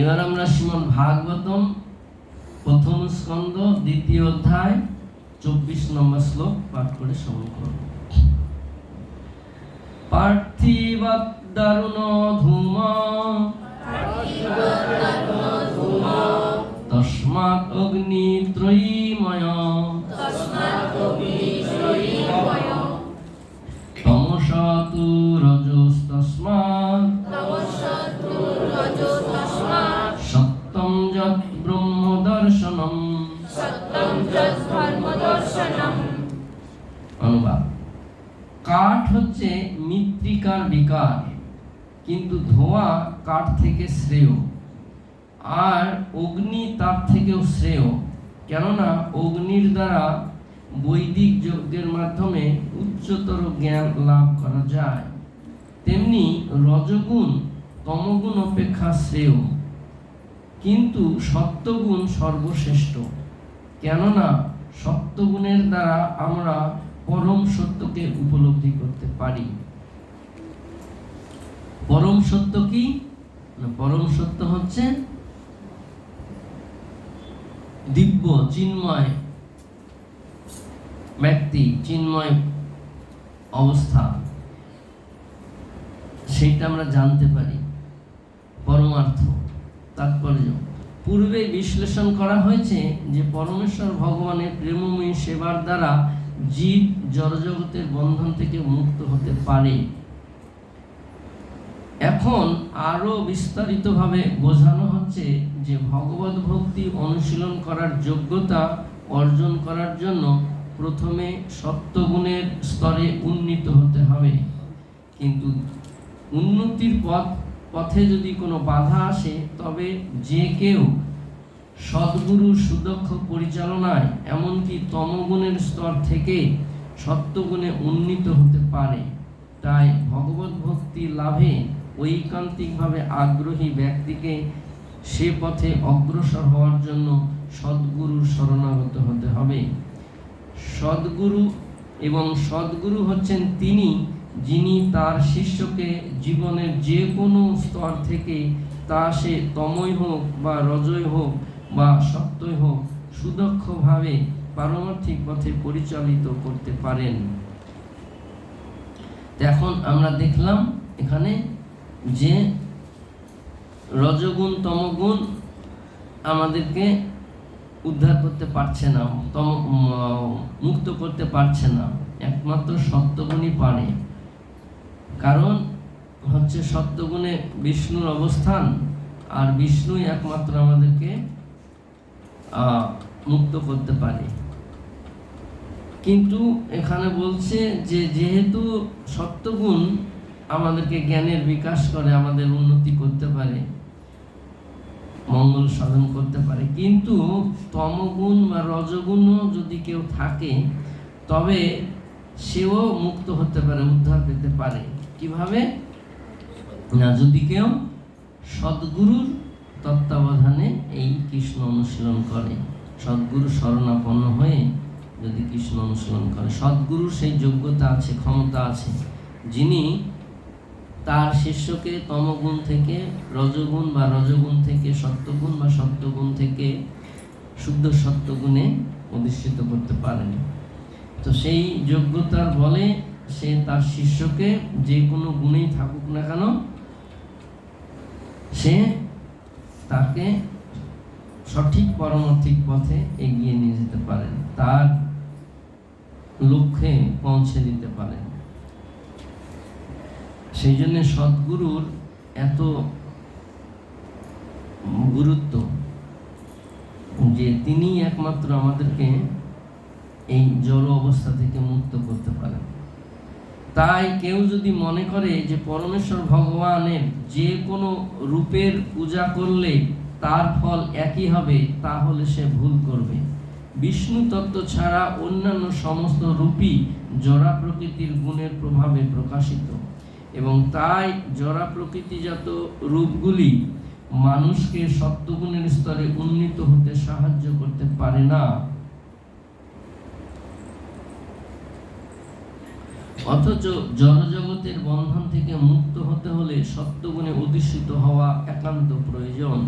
এবার আমরা শ্রীমদ ভাগবতম প্রথম স্কন্দ দ্বিতীয় অধ্যায়, চব্বিশ নম্বর শ্লোক পাঠ করে শ্রবণ করব। পার্থিব দারুণ ধূম তস্মাৎ অগ্নি ত্রয়ীময় তমসা তু ব্রহ্ম দর্শনম অনুবাদ। কাঠ হচ্ছে মৃত্তিকার বিকার কিন্তু ধোঁয়া কাঠ থেকে শ্রেয়। আর অগ্নি তার থেকেও শ্রেয়। কেননা অগ্নির দ্বারা বৈদিক যজ্ঞের মাধ্যমে উচ্চতর জ্ঞান লাভ করা যায়। তেমনি রজগুণ তমগুণ অপেক্ষা শ্রেয়। কিন্তু সত্যগুণ সর্বশ্রেষ্ঠ। কেননা সত্যগুণের দ্বারা আমরা পরম সত্যকে উপলব্ধি করতে পারি। পরম সত্য কি? পরম সত্য হচ্ছে দিব্য, চিন্ময় ব্যক্তি, চিন্ময় অবস্থা। সেটা আমরা জানতে পারি। পরমার্থ। তাৎপর্য। পূর্বে বিশ্লেষণ করা হয়েছে যে পরমেশ্বর ভগবানের প্রেমময়ী সেবার দ্বারা জীব জড়জগতের বন্ধন থেকে মুক্ত হতে পারে। এখন আরও বিস্তারিতভাবে বোঝানো হচ্ছে যে ভগবত ভক্তি অনুশীলন করার যোগ্যতা অর্জন করার জন্য প্রথমে সত্যগুণের স্তরে উন্নীত হতে হবে। কিন্তু উন্নতির পথ পথে যদি কোনো বাধা আসে, তবে যে কেউ সদ্গুরুর সুদক্ষ পরিচালনায়, এমনকি তমগুণের স্তর থেকে সত্যগুণে উন্নীত হতে পারে, তাই ভগবত ভক্তি লাভে ঐকান্তিকভাবে আগ্রহী ব্যক্তিকে সে পথে অগ্রসর হওয়ার জন্য সদ্গুরুর শরণাগত হতে হবে। সদ্গুরু এবং সদ্গুরু হচ্ছেন তিনি যিনি তার শিষ্যকে জীবনের যে কোনো স্তর থেকে তা সে তময় হোক বা রজয় হোক বা সত্যই হোক, সুদক্ষভাবে পারমার্থিক পথে পরিচালিত করতে পারেন। এখন আমরা দেখলাম এখানে যে রজগুণ, তমগুণ আমাদেরকে উদ্ধার করতে পারছে না, তম মুক্ত করতে পারছে না। একমাত্র সত্যগুণই পারে। কারণ হচ্ছে সত্যগুণে বিষ্ণুর অবস্থান আর বিষ্ণুই একমাত্র আমাদেরকে মুক্ত করতে পারে। কিন্তু এখানে বলছে যে যেহেতু সত্যগুণ আমাদেরকে জ্ঞানের বিকাশ করে, আমাদের উন্নতি করতে পারে, মঙ্গল সাধন করতে পারে, কিন্তু তমগুণ বা রজগুণও যদি কেউ থাকে, তবে সেও মুক্ত হতে পারে, উদ্ধার পেতে পারে। কীভাবে? না, যদি কেউ সদ্গুরুর তত্ত্বাবধানে এই কৃষ্ণ অনুশীলন করে, সদ্গুরু শরণাপন্ন হয়ে যদি কৃষ্ণ অনুশীলন করে, সদ্গুরুর সেই যোগ্যতা আছে, ক্ষমতা আছে, যিনি তার শিষ্যকে তমগুণ থেকে রজগুণ বা রজগুণ থেকে সত্যগুণ বা সত্যগুণ থেকে শুদ্ধ সত্যগুণে অধিষ্ঠিত করতে পারেন। তো সেই যোগ্যতার বলে সে তার শিষ্যকে যে কোনো গুণেই থাকুক না কেন, সে তাকে সঠিক পরমার্থিক পথে এগিয়ে নিয়ে যেতে পারেন। তার লক্ষ্যে পৌঁছে দিতে পারেন। সেই জন্য সদ্গুরুর এত গুরুত্ব যে তিনি একমাত্র আমাদেরকে এই জড় অবস্থা থেকে মুক্ত করতে পারেন তাই কেউ যদি মনে করে যে পরমেশ্বর ভগবানের যে কোনো রূপের পূজা করলে তার ফল একই হবে, তাহলে সে ভুল করবে। বিষ্ণু তত্ত্ব ছাড়া অন্যান্য সমস্ত রূপই জরা প্রকৃতির গুণের প্রভাবে প্রকাশিত। এবং তাই জরা প্রকৃতিজাত রূপগুলি মানুষকে সত্যগুণের স্তরে উন্নীত হতে সাহায্য করতে পারে না। অথচ জনজগতের বন্ধন থেকে মুক্ত হতে হলে সত্যগুণে অধিষ্ঠিত হওয়া একান্ত প্রয়োজন।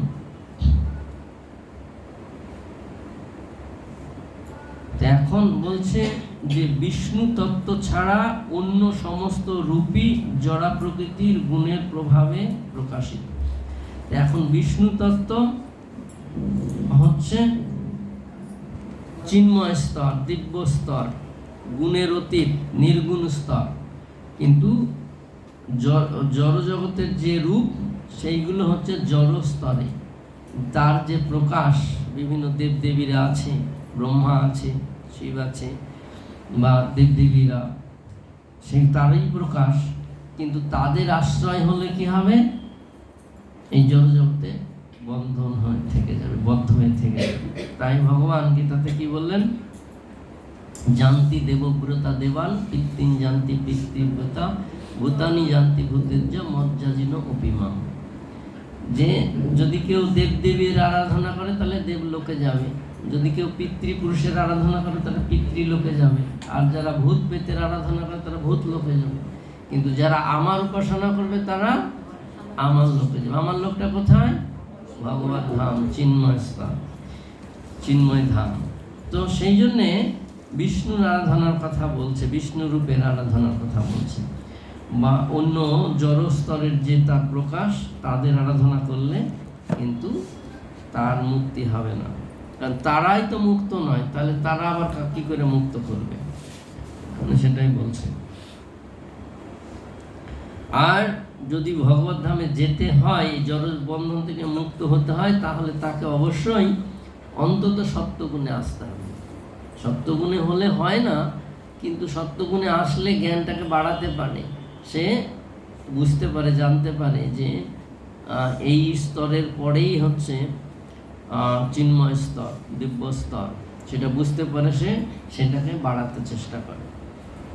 এখন বলছে যে বিষ্ণু তত্ত্ব ছাড়া অন্য সমস্ত রূপই জড়া প্রকৃতির গুণের প্রভাবে প্রকাশিত। এখন বিষ্ণু তত্ত্ব হচ্ছে চিন্ময় স্তর, দিব্য স্তর। গুণের অতীত, নির্গুণ স্তর। কিন্তু জড়জগতের যে রূপ, সেইগুলো হচ্ছে জড় স্তরে তার যে প্রকাশ, বিভিন্ন দেবদেবীরা আছে, ব্রহ্মা আছে, শিব আছে, বা দেবদেবীরা, সেই তারই প্রকাশ। কিন্তু তাদের আশ্রয় হলে কি হবে? এই জড়জগতে বন্ধন হয়ে থেকে যাবে, বদ্ধ হয়ে থেকে যাবে। তাই ভগবান গীতাতে কি বললেন? জানতি দেবব্রতা দেবান পিতৃন জানতি পিতৃব্রতা ভূতানি জানতি ভূতের্য মজ্জাজিন অপিমাম যে যদি কেউ দেবদেবীর আরাধনা করে, তাহলে দেবলোকে যাবে। যদি কেউ পিতৃপুরুষের আরাধনা করে, তাহলে পিতৃলোকে যাবে। আর যারা ভূত পেতের আরাধনা করে, তারা ভূত লোকে যাবে। কিন্তু যারা আমার উপাসনা করবে, তারা আমার লোকে যাবে। আমার লোকটা কোথায়? ভগবত ধাম, চিন্ময় স্থান, চিন্ময় ধাম। তো সেই জন্যে বিষ্ণুর আরাধনার কথা বলছে, বিষ্ণু রূপের আরাধনার কথা বলছে। বা অন্য জড় স্তরের যে তার প্রকাশ, তাদের আরাধনা করলে কিন্তু তার মুক্তি হবে না। কারণ তারাই তো মুক্ত নয়, তাহলে তারা আবার কা- করে মুক্ত করবে? মানে সেটাই বলছে। আর যদি ভগবত ধামে যেতে হয় জড় বন্ধন থেকে মুক্ত হতে হয়, তাহলে তাকে অবশ্যই অন্তত সত্যগুণে আসতে হবে। সত্যগুণে হলে হয় না, কিন্তু সত্যগুণে আসলে জ্ঞানটাকে বাড়াতে পারে। সে বুঝতে পারে, জানতে পারে যে এই স্তরের পরেই হচ্ছে চিন্ময় স্তর, দিব্য স্তর। সেটা বুঝতে পারে সে, সেটাকে বাড়াতে চেষ্টা করে,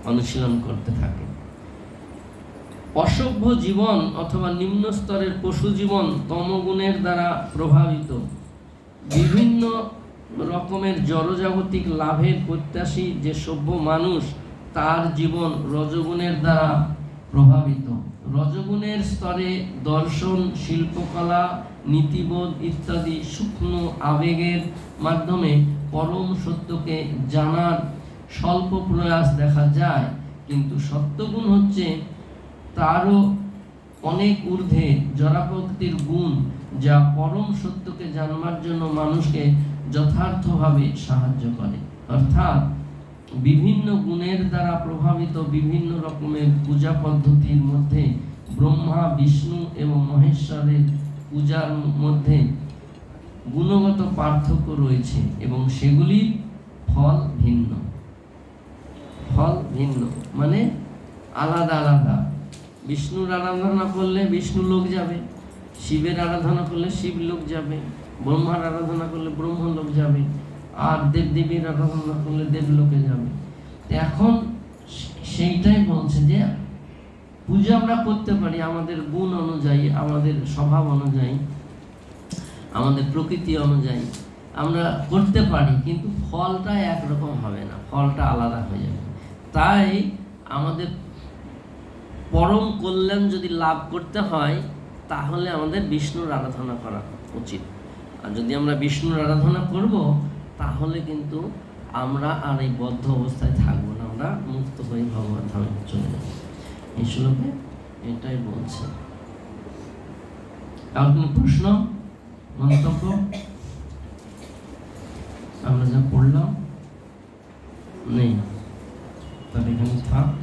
অনুশীলন করতে থাকে। অসভ্য জীবন অথবা নিম্ন স্তরের পশু জীবন তমগুণের দ্বারা প্রভাবিত। বিভিন্ন রকমের জড়জাগতিক লাভের প্রত্যাশী যে সভ্য মানুষ, তার জীবন রজগুণের দ্বারা প্রভাবিত। রজগুণের স্তরে দর্শন, শিল্পকলা, নীতিবোধ ইত্যাদি সূক্ষ্ম আবেগের মাধ্যমে পরম সত্যকে জানার স্বল্প প্রয়াস দেখা যায়। কিন্তু সত্যগুণ হচ্ছে তারও অনেক ঊর্ধ্বে জড়াপ্রকৃতির গুণ যা পরম সত্যকে জানবার জন্য মানুষকে যথার্থভাবে সাহায্য করে। অর্থাৎ বিভিন্ন গুণের দ্বারা প্রভাবিত বিভিন্ন রকমের পূজা পদ্ধতির মধ্যে ব্রহ্মা, বিষ্ণু এবং মহেশ্বরের পূজার মধ্যে গুণগত পার্থক্য রয়েছে এবং সেগুলির ফল ভিন্ন। ফল ভিন্ন। মানে আলাদা আলাদা। বিষ্ণুর আরাধনা করলে বিষ্ণু লোক যাবে, শিবের আরাধনা করলে শিব লোক যাবে। ব্রহ্মার আরাধনা করলে ব্রহ্ম লোক যাবে, আর দেবদেবীর আরাধনা করলে দেবলোকে যাবে। এখন সেইটাই বলছে যে, পূজা আমরা করতে পারি আমাদের গুণ অনুযায়ী, আমাদের স্বভাব অনুযায়ী, আমাদের প্রকৃতি অনুযায়ী আমরা করতে পারি, কিন্তু ফলটা একরকম হবে না, ফলটা আলাদা হয়ে যাবে। তাই আমাদের পরম কল্যাণ যদি লাভ করতে হয়, তাহলে আমাদের বিষ্ণুর আরাধনা করা উচিত। আর যদি আমরা বিষ্ণুর আরাধনা করব, তাহলে কিন্তু আমরা আর এই বদ্ধ অবস্থায় থাকব না, আমরা মুক্ত হয়ে ভগবান ধামে চলে যাব। এই শ্লোকে এটাই বলছে। আর কোনো প্রশ্ন, মন্তব্য? আমরা যা পড়লাম, নেই। তাহলে এখানে থাক।